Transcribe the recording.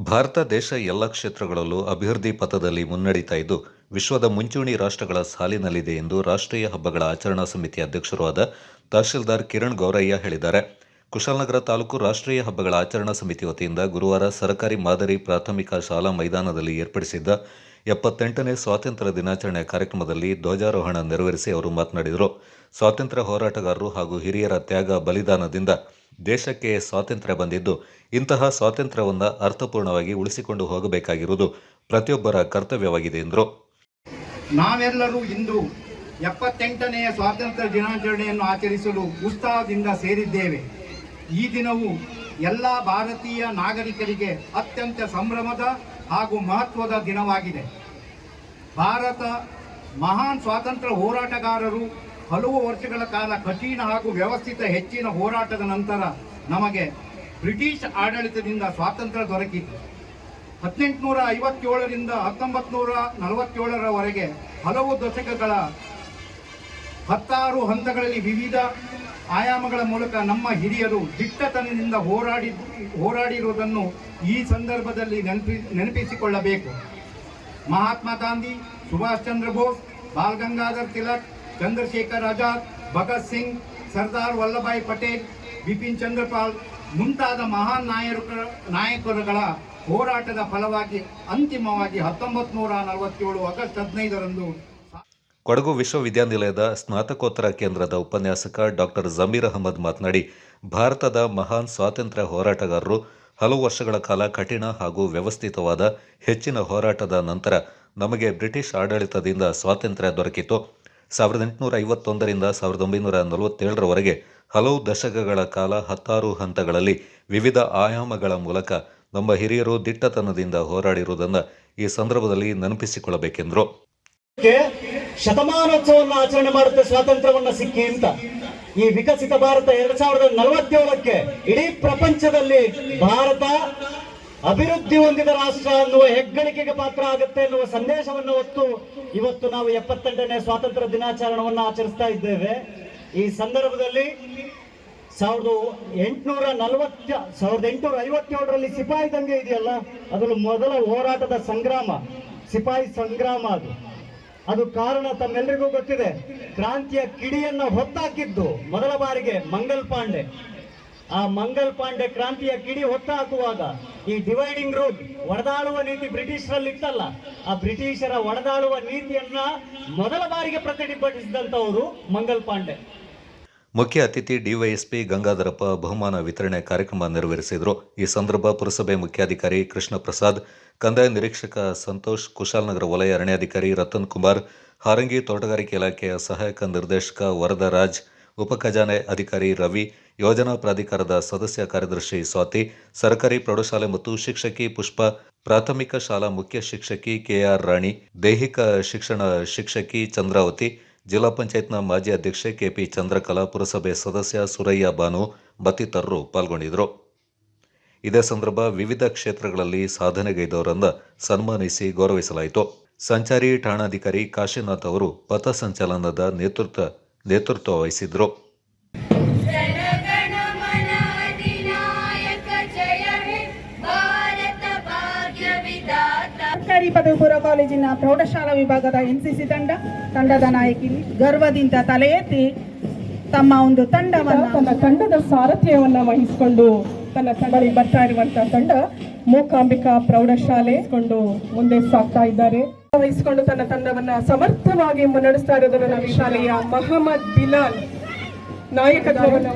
ಭಾರತ ದೇಶ ಎಲ್ಲ ಕ್ಷೇತ್ರಗಳಲ್ಲೂ ಅಭಿವೃದ್ಧಿ ಪಥದಲ್ಲಿ ಮುನ್ನಡೀತಾ ಇದ್ದು, ವಿಶ್ವದ ಮುಂಚೂಣಿ ರಾಷ್ಟ್ರಗಳ ಸಾಲಿನಲ್ಲಿದೆ ಎಂದು ರಾಷ್ಟ್ರೀಯ ಹಬ್ಬಗಳ ಆಚರಣಾ ಸಮಿತಿ ಅಧ್ಯಕ್ಷರೂ ಆದ ತಹಶೀಲ್ದಾರ್ ಕಿರಣ್ ಗೌರಯ್ಯ ಹೇಳಿದ್ದಾರೆ. ಕುಶಾಲನಗರ ತಾಲೂಕು ರಾಷ್ಟ್ರೀಯ ಹಬ್ಬಗಳ ಆಚರಣಾ ಸಮಿತಿ ವತಿಯಿಂದ ಗುರುವಾರ ಸರ್ಕಾರಿ ಮಾದರಿ ಪ್ರಾಥಮಿಕ ಶಾಲಾ ಮೈದಾನದಲ್ಲಿ ಏರ್ಪಡಿಸಿದ್ದ ಎಪ್ಪತ್ತೆಂಟನೇ ಸ್ವಾತಂತ್ರ್ಯ ದಿನಾಚರಣೆ ಕಾರ್ಯಕ್ರಮದಲ್ಲಿ ಧ್ವಜಾರೋಹಣ ನೆರವೇರಿಸಿ ಅವರು ಮಾತನಾಡಿದರು. ಸ್ವಾತಂತ್ರ್ಯ ಹೋರಾಟಗಾರರು ಹಾಗೂ ಹಿರಿಯರ ತ್ಯಾಗ ಬಲಿದಾನದಿಂದ ದೇಶಕ್ಕೆ ಸ್ವಾತಂತ್ರ್ಯ ಬಂದಿದ್ದು, ಇಂತಹ ಸ್ವಾತಂತ್ರ್ಯವನ್ನು ಅರ್ಥಪೂರ್ಣವಾಗಿ ಉಳಿಸಿಕೊಂಡು ಹೋಗಬೇಕಾಗಿರುವುದು ಪ್ರತಿಯೊಬ್ಬರ ಕರ್ತವ್ಯವಾಗಿದೆ ಎಂದರು. ನಾವೆಲ್ಲರೂ ಇಂದು ಎಪ್ಪತ್ತೆಂಟನೆಯ ಸ್ವಾತಂತ್ರ್ಯ ದಿನಾಚರಣೆಯನ್ನು ಆಚರಿಸಲು ಉತ್ಸಾಹದಿಂದ ಸೇರಿದ್ದೇವೆ. ಈ ದಿನವು ಎಲ್ಲ ಭಾರತೀಯ ನಾಗರಿಕರಿಗೆ ಅತ್ಯಂತ ಸಂಭ್ರಮದ ಹಾಗೂ ಮಹತ್ವದ ದಿನವಾಗಿದೆ. ಭಾರತ ಮಹಾನ್ ಸ್ವಾತಂತ್ರ್ಯ ಹೋರಾಟಗಾರರು ಹಲವು ವರ್ಷಗಳ ಕಾಲ ಕಠಿಣ ಹಾಗೂ ವ್ಯವಸ್ಥಿತ ಹೆಚ್ಚಿನ ಹೋರಾಟದ ನಂತರ ನಮಗೆ ಬ್ರಿಟಿಷ್ ಆಡಳಿತದಿಂದ ಸ್ವಾತಂತ್ರ್ಯ ದೊರಕಿತು. ಹದಿನೆಂಟುನೂರ ಐವತ್ತೇಳರಿಂದ ಹತ್ತೊಂಬತ್ತು ನೂರ ನಲವತ್ತೇಳರವರೆಗೆ ಹಲವು ದಶಕಗಳ ಹತ್ತಾರು ಹಂತಗಳಲ್ಲಿ ವಿವಿಧ ಆಯಾಮಗಳ ಮೂಲಕ ನಮ್ಮ ಹಿರಿಯರು ದಿಟ್ಟತನದಿಂದ ಹೋರಾಡಿ ಹೋರಾಡಿರುವುದನ್ನು ಈ ಸಂದರ್ಭದಲ್ಲಿ ನೆನಪಿ ನೆನಪಿಸಿಕೊಳ್ಳಬೇಕು. ಮಹಾತ್ಮ ಗಾಂಧಿ, ಸುಭಾಷ್ ಚಂದ್ರ ಬೋಸ್, ಬಾಲ್ ಗಂಗಾಧರ್ ತಿಲಕ್, ಚಂದ್ರಶೇಖರ್ ಆಜಾದ್, ಭಗತ್ ಸಿಂಗ್, ಸರ್ದಾರ್ ವಲ್ಲಭಾಯ್ ಪಟೇಲ್, ಬಿಪಿನ್ ಚಂದ್ರಪಾಲ್ ಮುಂತಾದ ಮಹಾನ್ ನಾಯಕ ನಾಯಕರುಗಳ ಹೋರಾಟದ ಫಲವಾಗಿ ಅಂತಿಮವಾಗಿ ಹತ್ತೊಂಬತ್ತು ನೂರ ನಲವತ್ತೇಳು ಆಗಸ್ಟ್ ಹದಿನೈದರಂದು ಕೊಡಗು ವಿಶ್ವವಿದ್ಯಾನಿಲಯದ ಸ್ನಾತಕೋತ್ತರ ಕೇಂದ್ರದ ಉಪನ್ಯಾಸಕ ಡಾಕ್ಟರ್ ಜಮೀರ್ ಅಹಮದ್ ಮಾತನಾಡಿ, ಭಾರತದ ಮಹಾನ್ ಸ್ವಾತಂತ್ರ್ಯ ಹೋರಾಟಗಾರರು ಹಲವು ವರ್ಷಗಳ ಕಾಲ ಕಠಿಣ ಹಾಗೂ ವ್ಯವಸ್ಥಿತವಾದ ಹೆಚ್ಚಿನ ಹೋರಾಟದ ನಂತರ ನಮಗೆ ಬ್ರಿಟಿಷ್ ಆಡಳಿತದಿಂದ ಸ್ವಾತಂತ್ರ್ಯ ದೊರಕಿತು ಸಾವಿರದ ಎಂಟುನೂರ ಐವತ್ತೊಂದರಿಂದ ಸಾವಿರದ ಒಂಬೈನೂರ ನಲವತ್ತೇಳರವರೆಗೆ ಹಲವು ದಶಕಗಳ ಕಾಲ ಹತ್ತಾರು ಹಂತಗಳಲ್ಲಿ ವಿವಿಧ ಆಯಾಮಗಳ ಮೂಲಕ ನಮ್ಮ ಹಿರಿಯರು ದಿಟ್ಟತನದಿಂದ ಹೋರಾಡಿರುವುದನ್ನು ಈ ಸಂದರ್ಭದಲ್ಲಿ ನೆನಪಿಸಿಕೊಳ್ಳಬೇಕೆಂದರು. ಶತಮಾನೋತ್ಸವವನ್ನು ಆಚರಣೆ ಮಾಡುತ್ತೆ, ಸ್ವಾತಂತ್ರ್ಯವನ್ನ ಸಿಕ್ಕಿ ಅಂತ. ಈ ವಿಕಸಿತ ಭಾರತ ಎರಡ್ ಸಾವಿರದ ನಲವತ್ತೇಳಕ್ಕೆ ಇಡೀ ಪ್ರಪಂಚದಲ್ಲಿ ಭಾರತ ಅಭಿವೃದ್ಧಿ ಹೊಂದಿದ ರಾಷ್ಟ್ರ ಅನ್ನುವ ಹೆಗ್ಗಳಿಕೆಗೆ ಪಾತ್ರ ಆಗುತ್ತೆ ಎನ್ನುವ ಸಂದೇಶವನ್ನು ಹೊತ್ತು ಇವತ್ತು ನಾವು ಎಪ್ಪತ್ತೆಂಟನೇ ಸ್ವಾತಂತ್ರ್ಯ ದಿನಾಚರಣೆಯನ್ನು ಆಚರಿಸ್ತಾ ಇದ್ದೇವೆ. ಈ ಸಂದರ್ಭದಲ್ಲಿ ಸಾವಿರದ ಎಂಟುನೂರ ನಲವತ್ತ, ಸಾವಿರದ ಎಂಟುನೂರ ಐವತ್ತೇಳರಲ್ಲಿ ಸಿಪಾಯಿ ದಂಗೆ ಇದೆಯಲ್ಲ ಅದರ ಮೊದಲ ಹೋರಾಟದ ಸಂಗ್ರಾಮ, ಸಿಪಾಯಿ ಸಂಗ್ರಾಮ ಅದು. ಅದು ಕಾರಣ ತಮ್ಮೆಲ್ಲರಿಗೂ ಗೊತ್ತಿದೆ. ಕ್ರಾಂತಿಯ ಕಿಡಿಯನ್ನ ಹೊತ್ತಾಕಿದ್ದು ಮೊದಲ ಬಾರಿಗೆ ಮಂಗಲ್ ಪಾಂಡೆ. ಆ ಮಂಗಲ್ ಪಾಂಡೆ ಕ್ರಾಂತಿಯ ಕಿಡಿ ಹೊತ್ತಾಕುವಾಗ ಈ ಡಿವೈಡಿಂಗ್ ರೂಲ್ ಒಡೆದಾಳುವ ನೀತಿ ಬ್ರಿಟಿಷರಲ್ಲಿ ಇತ್ತಲ್ಲ ಆ ಬ್ರಿಟಿಷರ ಒಡೆದಾಳುವ ನೀತಿಯನ್ನ ಮೊದಲ ಬಾರಿಗೆ ಪ್ರತಿಭಟಿಸಿದಂಥವರು ಮಂಗಲ್ ಪಾಂಡೆ. ಮುಖ್ಯ ಅತಿಥಿ ಡಿವೈಎಸ್ಪಿ ಗಂಗಾಧರಪ್ಪ ಬಹುಮಾನ ವಿತರಣೆ ಕಾರ್ಯಕ್ರಮ ನೆರವೇರಿಸಿದರು. ಈ ಸಂದರ್ಭ ಪುರಸಭೆ ಮುಖ್ಯಾಧಿಕಾರಿ ಕೃಷ್ಣ ಪ್ರಸಾದ್ ಕಂದಾಯ ನಿರೀಕ್ಷಕ ಸಂತೋಷ್, ಕುಶಾಲನಗರ ವಲಯ ಅರಣ್ಯಾಧಿಕಾರಿ ರತನ್ ಕುಮಾರ್, ಹಾರಂಗಿ ತೋಟಗಾರಿಕೆ ಇಲಾಖೆಯ ಸಹಾಯಕ ನಿರ್ದೇಶಕ ವರದರಾಜ್, ಉಪ ಖಜಾನೆ ಅಧಿಕಾರಿ ರವಿ, ಯೋಜನಾ ಪ್ರಾಧಿಕಾರದ ಸದಸ್ಯ ಕಾರ್ಯದರ್ಶಿ ಸ್ವಾತಿ, ಸರ್ಕಾರಿ ಪ್ರೌಢಶಾಲೆ ಮತ್ತು ಶಿಕ್ಷಕಿ ಪುಷ್ಪ, ಪ್ರಾಥಮಿಕ ಶಾಲಾ ಮುಖ್ಯ ಶಿಕ್ಷಕಿ ಕೆಆರ್ ರಾಣಿ, ದೈಹಿಕ ಶಿಕ್ಷಣ ಶಿಕ್ಷಕಿ ಚಂದ್ರಾವತಿ ಜಿಲ್ಲಾ ಪಂಚಾಯತ್ನ ಮಾಜಿ ಅಧ್ಯಕ್ಷೆ ಕೆಪಿ ಚಂದ್ರಕಲಾ ಪುರಸಭೆ ಸದಸ್ಯ ಸುರಯ್ಯ ಬಾನು ಮತ್ತಿತರರು ಪಾಲ್ಗೊಂಡಿದ್ದರು. ಇದೇ ಸಂದರ್ಭ ವಿವಿಧ ಕ್ಷೇತ್ರಗಳಲ್ಲಿ ಸಾಧನೆಗೈದವರನ್ನ ಸನ್ಮಾನಿಸಿ ಗೌರವಿಸಲಾಯಿತು. ಸಂಚಾರಿ ಠಾಣಾಧಿಕಾರಿ ಕಾಶಿನಾಥ್ ಅವರು ಪಥ ಸಂಚಲನದ ನೇತೃತ್ವ ನೇತೃತ್ವ ವಹಿಸಿದ್ರು. ಸರ್ಕಾರಿ ಪದವಿ ಪೂರ್ವ ಕಾಲೇಜಿನ ಪ್ರೌಢಶಾಲಾ ವಿಭಾಗದ ಎನ್ಸಿಸಿ ತಂಡ, ತಂಡದ ನಾಯಕಿ ಗರ್ವದಿಂದ ತಲೆ ಎತ್ತಿ ತಮ್ಮ ಒಂದು ತಂಡವನ್ನು ತನ್ನ ತಂಡದ ಸಾರಥ್ಯವನ್ನ ವಹಿಸಿಕೊಂಡು ತನ್ನ ತಂಡದಲ್ಲಿ ಬರ್ತಾ ಇರುವಂತಹ ತಂಡ ಮೂಕಾಂಬಿಕಾ ಪ್ರೌಢಶಾಲೆ ಕೊಂಡು ಮುಂದೆ ಸಾಗ್ತಾ ಇದ್ದಾರೆ. ವಹಿಸಿಕೊಂಡು ತನ್ನ ತಂಡವನ್ನ ಸಮರ್ಥವಾಗಿ ಮುನ್ನಡೆಸ್ತಾ ಇರೋದನ್ನ ಶಾಲೆಯ ಮಹಮ್ಮದ್ ಬಿಲಾಲ್ ನಾಯಕತ್ವವನ್ನು